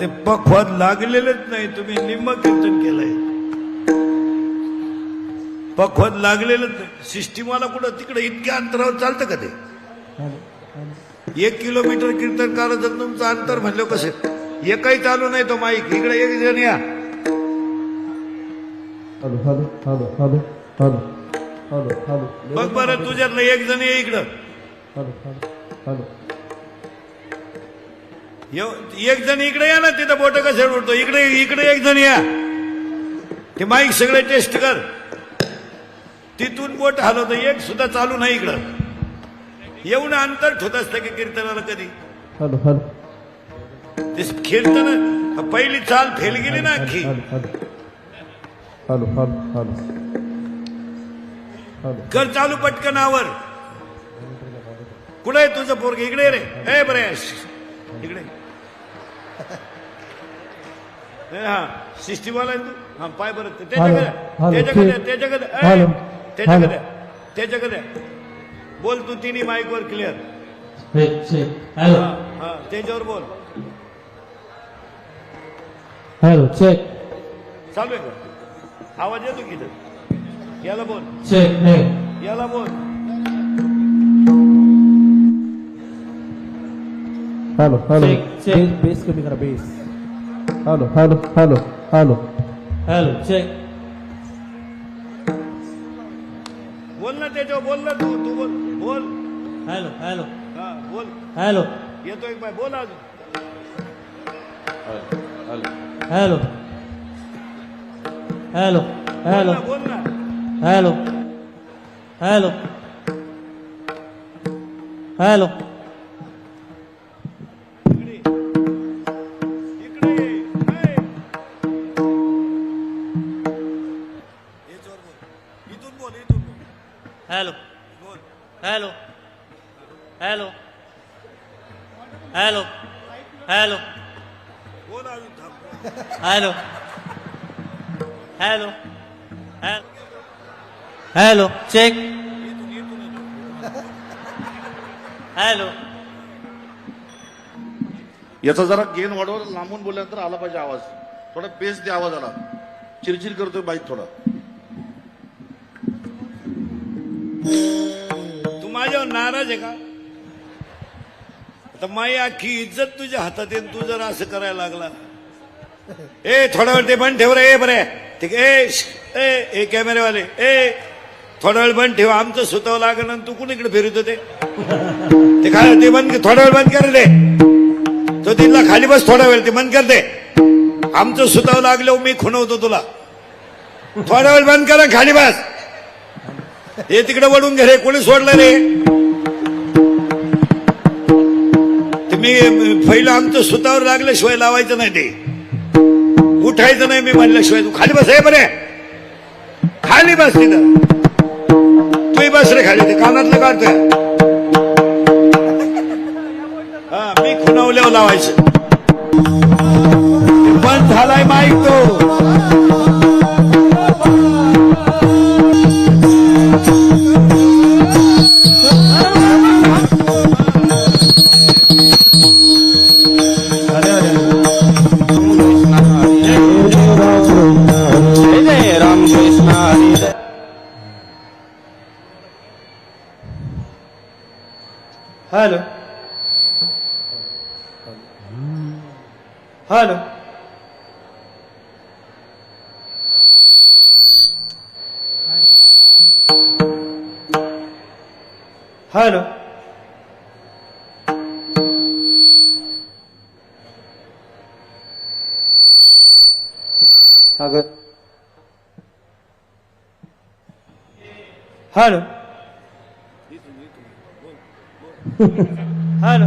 ते पक्वात लागलेलेच नाही. तुम्ही निम्म कीर्तन केलंय. पक्वात लागलेलंच नाही. सिस्टीमाला कुठं? तिकडे इतक्या अंतरावर चालतं का ते? एक किलोमीटर कीर्तन करायचं तुमचं अंतर म्हणलं कसं? एकही चालू नाही तो माईक. इकडे एक जण या. बघ बरं तुझ्यातलं एक जण ये इकडं. एक जण इकडे या ना तिथं बोट कसं उडतो? इकडे इकडे एक जण या. ते माईक सगळे टेस्ट कर. तिथून बोट हलवतं एक सुद्धा चालू नाही इकडं. येऊन अंतर ठेवत असतं की कीर्तनाला कधी? Hello hello. ते कीर्तन पहिली चाल फेल गेली ना अख्खी. कर चालू पटकन आवर. कुठे आहे तुझं पोरग? इकडे रे. ए बरे. इकडे. हा सिस्टीमवाला आहे तू? हा पाय बरं. त्याच्याकडे त्याच्याकडे त्याच्याकडे त्याच्याकडे बोल तू तिन्ही माईकवर क्लिअर हा त्याच्यावर बोल. हॅलो चेक चालू आहे का? आवाज येतो की इथं? याला बोल. चेक नाही याला बोल. Hello hello check, check. Bass bass कमी करा bass hello hello hello hello hello check बोल ना त्याच्यावर बोल ना तू तू बोल बोल हॅलो हॅलो हा बोल हॅलो येतोय बाय बोल अजून हॅलो हॅलो हॅलो बोल ना, बोल ना hello hello hello hello hello hello hello check. Hello याचा जरा गेन वाढव लांबून बोलल्यानंतर आला पाहिजे आवाज. थोडा पेस द्या आवाजाला. चिरचिर करतोय बाईक थोडा. तू माझ्यावर नाराज आहे का? आता माई अख्खी इज्जत तुझ्या हातात आणि तू जर असं करायला लागला ए थोडा वेळ ते बंद ठेव रे ए बरे. ठीक ए, श, ए ए कॅमेरेवाले ए. थोडा वेळ बंद ठेव आमचं सुतावं लागेल आणि तू कुणीकडे फिरत होते? ते काय ते बंद कर, थोडा वेळ बंद कर रे. तो तिथला खाली बस थोडा वेळ ते बंद कर दे. आमचं सुतावं लागलं मी खुणवतो तुला. थोडा वेळ बंद कर आणि खाली बस. हे तिकडे वळून घे रे कोणी सोडलं रे? तुम्ही पहिलं आमचं सुतावर लागल्याशिवाय लावायचं नाही ते. उठायचं नाही मी म्हणल्याशिवाय तू खाली बस हे बरे. खाली बस तिथं. तू बस रे खाली ते कानातलं काढतोय. हा मी खुणावल्यावर लावायचं. पण झालाय माईक तो. Hello hello Sagar hello hello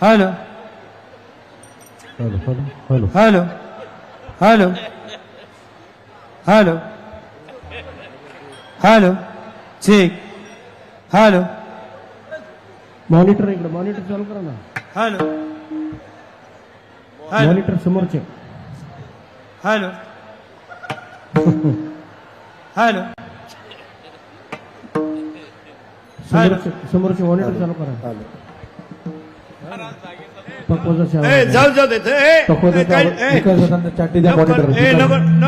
hello hello hello hello hello hello hello hello check hello monitor इकडे मॉनिटर चालू करा ना. हॅलो हॅलो मॉनिटर समोरचे. हॅलो हॅलो समोरचे मॉनिटर चालू करा. पक्वाचा ए शेवा जाऊ जाऊ चाटी द्या नको, मॉनिटर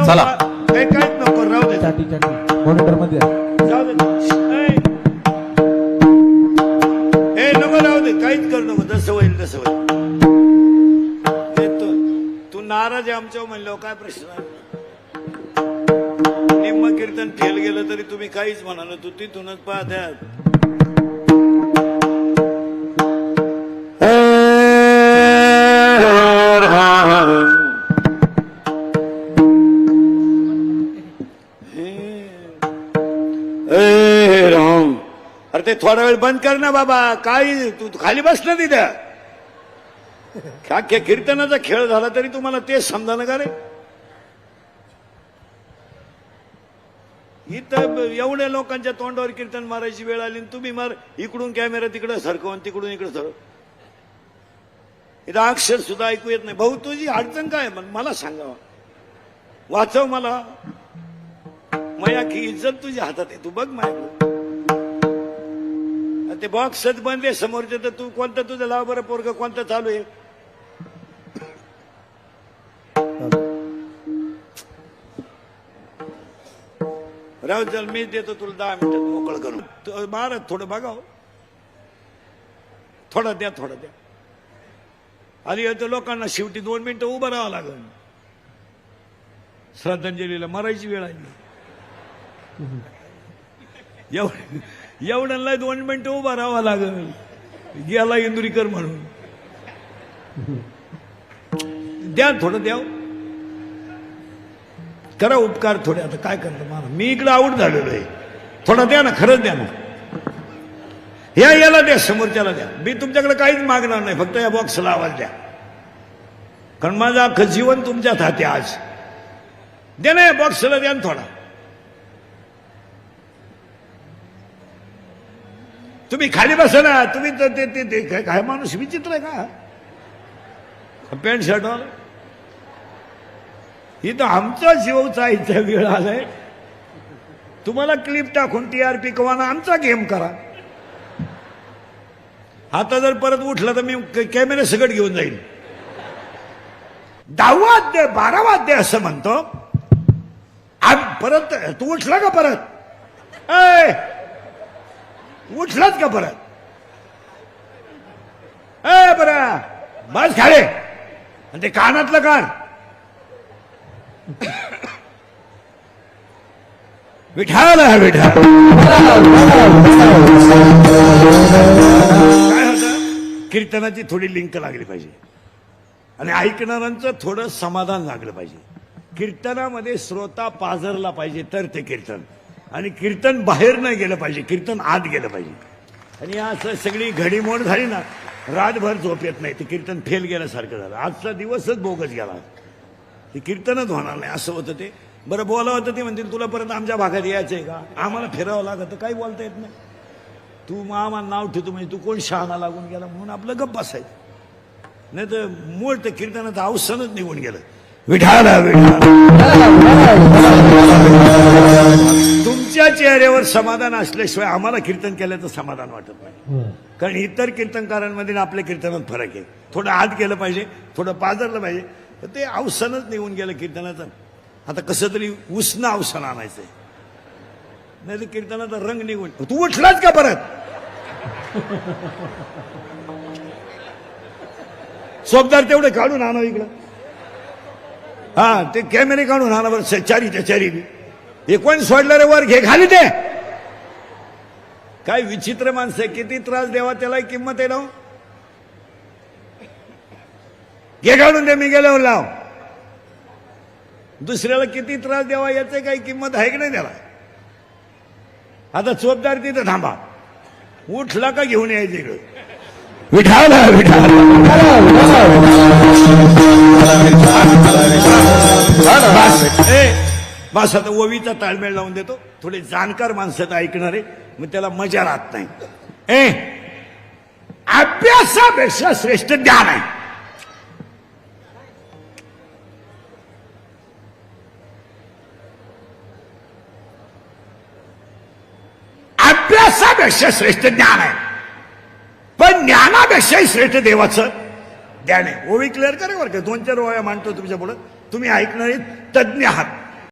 चला. काहीच राहू दे. चाटी चाटी. मॉनिटरमध्ये द्या. जाऊ दे ए. ए नको राहू दे काहीच करू नको जसं होईल तसं होईल. तू- नाराज आहे आमच्यावर म्हणल्यावर काय प्रश्न आहे? निम्म कीर्तन फेल गेलं तरी तुम्ही काहीच म्हणाल तू तिथूनच पाहत्यात. थोडा वेळ बंद कर ना बाबा. काय? तू खाली बस ना तिथं. अख्ख्या कीर्तनाचा खेळ झाला तरी तुम्हाला तेच समजा ना का रे? इथं एवढ्या लोकांच्या तोंडावर कीर्तन मारायची वेळ आली तुम्ही मार इकडून कॅमेरा तिकडे सरकवून तिकडून इकडे सरव इथं अक्षर सुद्धा ऐकू येत नाही. भाऊ तुझी अडचण काय? मला सांगा. वाचव मला. मया की इज्जत तुझ्या हातात आहे. तू बघ माझ्या ते बॉक्सच बंद आहे समोरचे तर तू कोणतं तुझं लाव बरं पोरग कोणतं चालू आहे? राहू चल मी देतो तुला दहा मिनिटात मोकळ करून. तू मार थोडं बघाव. थोडं द्या थोडं द्या. आली तर लोकांना शेवटी दोन मिनिटं उभं राहावं लागेल. श्रद्धांजलीला मरायची वेळ आली. एवढं. एवढ्यांना दोन मिनिटं उभा राहावं लागेल. गेला इंदुरीकर म्हणून. द्या थोडं द्या हो. करा उपकार थोडे आता काय करतो मला? मी इकडं आऊट झालेलो आहे. थोडा द्या ना खरंच द्या ना. या याला द्या समोरच्याला द्या. मी तुमच्याकडे काहीच मागणार नाही फक्त या बॉक्सला आवाज द्या. कारण माझं अख्खं जीवन तुमच्यात हाती आज. द्या ना या बॉक्सला द्या ना थोडा. तुम्ही खाली बसा ना. तुम्ही तर ते ते- ते काय- माणूस विचित्र आहे का? पॅन्ट शर्ट तर आमचा जीव चायचा वेळ आलाय. तुम्हाला क्लिप टाकून टी आर पी कवाना आमचा गेम करा. आता जर परत उठला तर मी कॅमेरे सगट घेऊन जाईल दहावा अध्याय बारावा अध्याय असं म्हणतो. परत तू उठला का परत? उठलाच का परत? ए बस खाले. आणि ते कानातलं कान विठाल हा विठाल. काय होतं? कीर्तनाची थोडी लिंक लागली पाहिजे. आणि ऐकणाऱ्यांचं थोडं समाधान लागलं पाहिजे. कीर्तनामध्ये श्रोता पाझरला पाहिजे तर ते कीर्तन. आणि कीर्तन बाहेर नाही गेलं पाहिजे कीर्तन आत गेलं पाहिजे. आणि असं सगळी घडीमोड झाली ना रातभर झोप येत नाही ते कीर्तन फेल गेल्यासारखं झालं. आजचा दिवसच बोगस गेला. ते कीर्तनच होणार नाही असं होतं ते. बरं बोलावं होतं ते म्हणतील तुला परत आमच्या भागात यायचंय का? आम्हाला फिरावं लागतं काही बोलता येत नाही. तू मग आम्हाला नाव ठेवतो म्हणजे तू कोण शहाणा लागून गेला? म्हणून आपलं गप्प बसायचं. नाही तर मूळ ते कीर्तनाचं अवसानच निघून गेलं. विठाला विठाला. तुमच्या चेहऱ्यावर समाधान असल्याशिवाय आम्हाला कीर्तन केल्याचं समाधान वाटत नाही. कारण इतर कीर्तनकारांमध्ये आपल्या कीर्तनात फरक आहे. थोडं आत गेलं पाहिजे थोडं पाजरलं पाहिजे. तर ते अवसानच निघून गेलं कीर्तनाचं. आता कसं तरी उष्ण अवसान आणायचंय. नाही तर कीर्तनाचा रंग निघून तू उठलाच का परत? सोबदार तेवढे काढून आणा इकडं. हा ते कॅमेरे काढून आणा बरं चारीच्या चारी हे कोण सोडलं रे वर घे खाली ते काय विचित्र माणसं. किती त्रास द्यावा त्याला किंमत आहे ना हो? घे काढून दे मी गेल्यावर लाव दुसऱ्याला किती त्रास द्यावा याचे काही किंमत आहे की नाही त्याला आता चोपदार तिथं थांबा उठला का घेऊन यायचं इकडं विठाल विठाल मग ए आता ओवीचा ताळमेळ लावून देतो. थोडे जाणकार माणसं ऐकणारे मग त्याला मजा राहत नाही. ए अभ्यासापेक्षा श्रेष्ठ ज्ञान आहे. अभ्यासापेक्षा श्रेष्ठ ज्ञान आहे. पण ज्ञानापेक्षाही श्रेष्ठ देवाचं ज्ञान आहे. ओवी क्लिअर करा बरं का? दोन चार ओव्या मांडतो तुमच्या पुढं तुम्ही ऐकणारे तज्ज्ञ आहात.